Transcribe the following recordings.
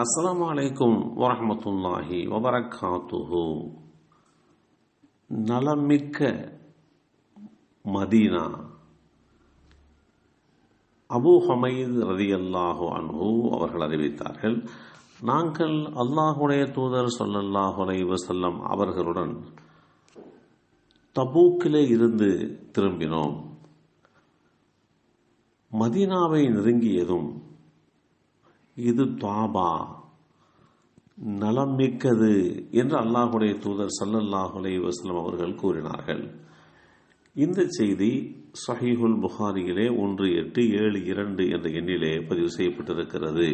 அஸ்லாம் வலைக்கும் வரமத்துல்லாஹி வபரகாத்துஹு நலமிக்க மதீனா. அபு ஹமீத் ரதியல்லாஹு அன்ஹு அவர்கள் அறிவித்தார்கள் நாங்கள் அல்லாஹுடைய தூதர் சொல்லல்லாஹு அலைஹி அவர்களுடன் தபூக்கிலே இருந்து திரும்பினோம். மதீனாவை நெருங்கியதும் இது துவாபா. நலம் மிக்கது என்று அல்லாஹுடைய தூதர் சல்லல்லாஹுலே வஸ்லம் அவர்கள் கூறினார்கள். இந்த செய்தி சஹீஹுல் புகாரியிலே ஒன்று எட்டு ஏழு இரண்டு என்ற எண்ணிலே பதிவு செய்யப்பட்டிருக்கிறது.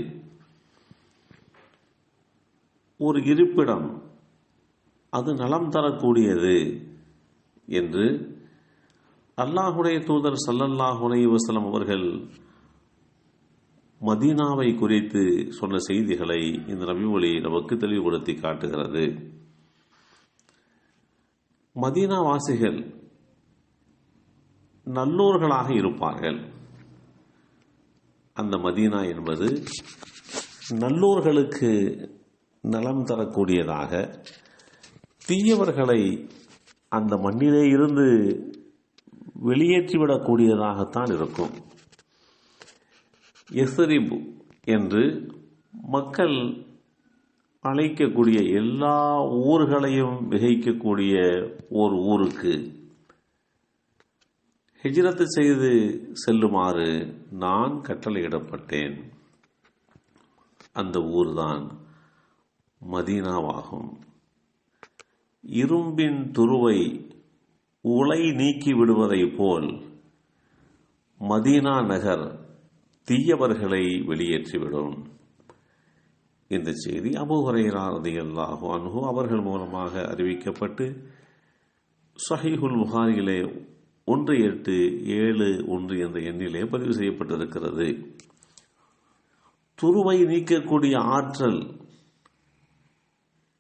ஒரு இருப்பிடம் அது நலம் தரக்கூடியது என்று அல்லாஹுடைய தூதர் சல்லல்லாஹுலே வஸ்லம் அவர்கள் மதீனாவை குறித்து சொன்ன செய்திகளை இந்த நபிமொழி நமக்கு தெளிவுபடுத்தி காட்டுகிறது. மதீனா வாசிகள் நல்லோர்களாக இருப்பார்கள். அந்த மதீனா என்பது நல்லோர்களுக்கு நலம் தரக்கூடியதாக தீயவர்களை அந்த மண்ணிலே இருந்து வெளியேற்றிவிடக்கூடியதாகத்தான் இருக்கும். எசரிபு என்று மக்கள் அழைக்கக்கூடிய எல்லா ஊர்களையும் மிகைக்கக்கூடிய ஓர் ஊருக்கு ஹிஜ்ரத்து செய்து செல்லுமாறு நான் கட்டளையிடப்பட்டேன். அந்த ஊர்தான் மதீனாவாகும். இரும்பின் துருவை உலை நீக்கி விடுவதை போல் மதீனா நகர் தீயவர்களை வெளியேற்றிவிடும். இந்த செய்தி அபுஹரைராரதி அல்லாஹு அவர்கள் மூலமாக அறிவிக்கப்பட்டு சஹீஹுல் புகாரியிலே ஒன்று எட்டு ஏழு ஒன்று என்ற எண்ணிலே பதிவு செய்யப்பட்டிருக்கிறது. துருவை நீக்கக்கூடிய ஆற்றல்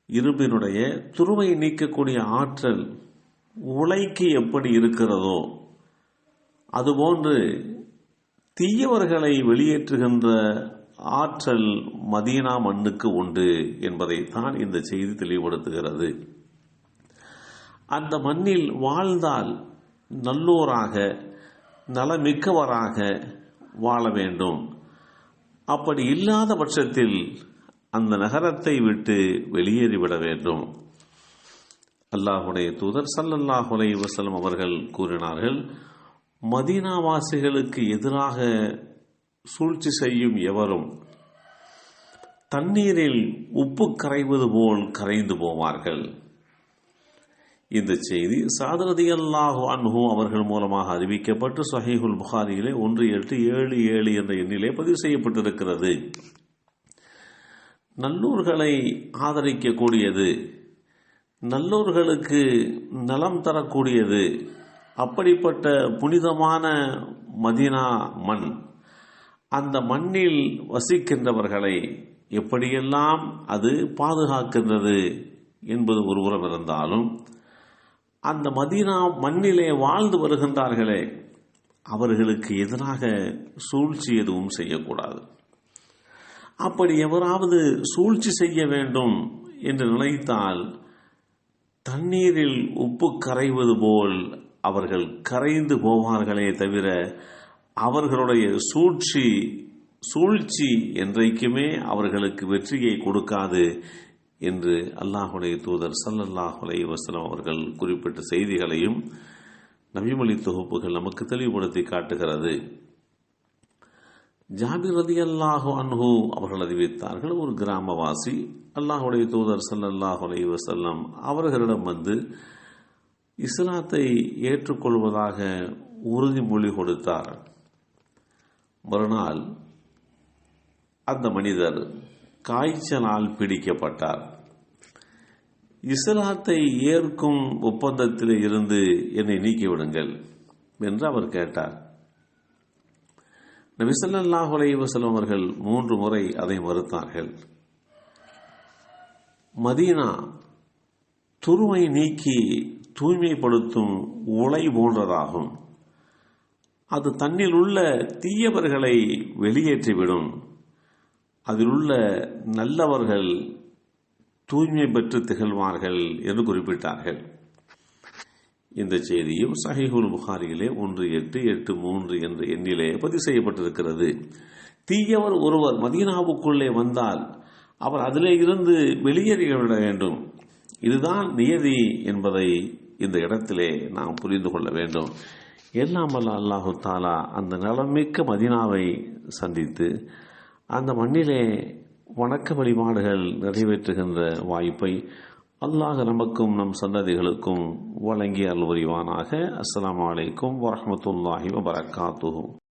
இரும்பினுடைய துருவை நீக்கக்கூடிய ஆற்றல் உலைக்கு எப்படி இருக்கிறதோ அதுபோன்று தீயவர்களை வெளியேற்றுகின்ற ஆற்றல் மதீனா மண்ணுக்கு உண்டு என்பதை தான் இந்த செய்தி தெளிவுபடுத்துகிறது. அந்த மண்ணில் வாழ்ந்தால் நல்லோராக நலமிக்கவராக வாழ வேண்டும். அப்படி இல்லாத பட்சத்தில் அந்த நகரத்தை விட்டு வெளியேறிவிட வேண்டும். அல்லாஹுடைய தூதர் சல்லல்லாஹுலே வசலம் அவர்கள் கூறினார்கள் மதீனாவாசிகளுக்கு எதிராக சூழ்ச்சி செய்யும் எவரும் தண்ணீரில் உப்பு கரைவது போல் கரைந்து போவார்கள். இந்த செய்தி சாதரதி அல்லாஹு அன்ஹு அவர்கள் மூலமாக அறிவிக்கப்பட்டு சஹீஹுல் புகாரியிலே ஒன்று எட்டு ஏழு ஏழு என்ற எண்ணிலே பதிவு செய்யப்பட்டிருக்கிறது. நல்லூர்களை ஆதரிக்கக்கூடியது நல்லூர்களுக்கு நலம் தரக்கூடியது அப்படிப்பட்ட புனிதமான மதினா மண். அந்த மண்ணில் வசிக்கின்றவர்களை எப்படியெல்லாம் அது பாதுகாக்கின்றது என்பது ஒருபுறம் இருந்தாலும் அந்த மதீனா மண்ணிலே வாழ்ந்து வருகின்றார்களே அவர்களுக்கு எதிராக சூழ்ச்சி எதுவும் செய்யக்கூடாது. அப்படி எவராவது சூழ்ச்சி செய்ய வேண்டும் என்று நினைத்தால் தண்ணீரில் உப்பு கரைவது போல் அவர்கள் கரைந்து போவார்களே தவிர அவர்களுடைய சூழ்ச்சி சூழ்ச்சி என்றைக்குமே அவர்களுக்கு வெற்றியை கொடுக்காது என்று அல்லாஹுடைய தூதர் சல்லல்லாஹ் வசலம் அவர்கள் குறிப்பிட்ட செய்திகளையும் நபிமொழி தொகுப்புகள் நமக்கு தெளிவுபடுத்தி காட்டுகிறது. ஜாபிர் ரதி அல்லாஹு அன்ஹு அவர்கள் அறிவித்தார்கள் ஒரு கிராமவாசி அல்லாஹுடைய தூதர் சல்லல்லாஹ் வசல்லம் அவர்களிடம் வந்து இஸ்லாத்தை ஏற்றுக்கொள்வதாக உறுதிமொழி கொடுத்தார். மறுநாள் அந்த மனிதர் காய்ச்சலால் பிடிக்கப்பட்டார். இஸ்லாத்தை ஏற்கும் ஒப்பந்தத்தில் இருந்து என்னை நீக்கிவிடுங்கள் என்று அவர் கேட்டார். நபிசல்லாஹ் அலைவசலம் அவர்கள் மூன்று முறை அதை மறுத்தார்கள். மதீனா துருவை நீக்கி தூய்மைப்படுத்தும் உலை போன்றதாகும். அது தன்னில் உள்ள தீயவர்களை வெளியேற்றிவிடும். அதில் உள்ள நல்லவர்கள் தூய்மை பெற்று திகழ்வார்கள் என்று குறிப்பிட்டார்கள். இந்த செய்தியும் சஹிஹுல் புகாரியிலே ஒன்று எட்டு எட்டு மூன்று என்ற எண்ணிலே பதிவு செய்யப்பட்டிருக்கிறது. தீயவர் ஒருவர் மதீனாவுக்குள்ளே வந்தால் அவர் அதிலே இருந்து வெளியேறிவிட வேண்டும். இதுதான் நியதி என்பதை இந்த இடத்திலே நாம் புரிந்து கொள்ள வேண்டும். எல்லாம் வல்ல அல்லாஹு தாலா அந்த நலமிக்க மதினாவை சந்தித்து அந்த மண்ணிலே வணக்க வழிபாடுகள் நிறைவேற்றுகின்ற வாய்ப்பை அல்லாஹ் நமக்கும் நம் சந்ததிகளுக்கும் வழங்கி அருள் அஸ்லாம் அஸ்ஸலாமு அலைக்கும் வரஹ்மத்துல்லாஹி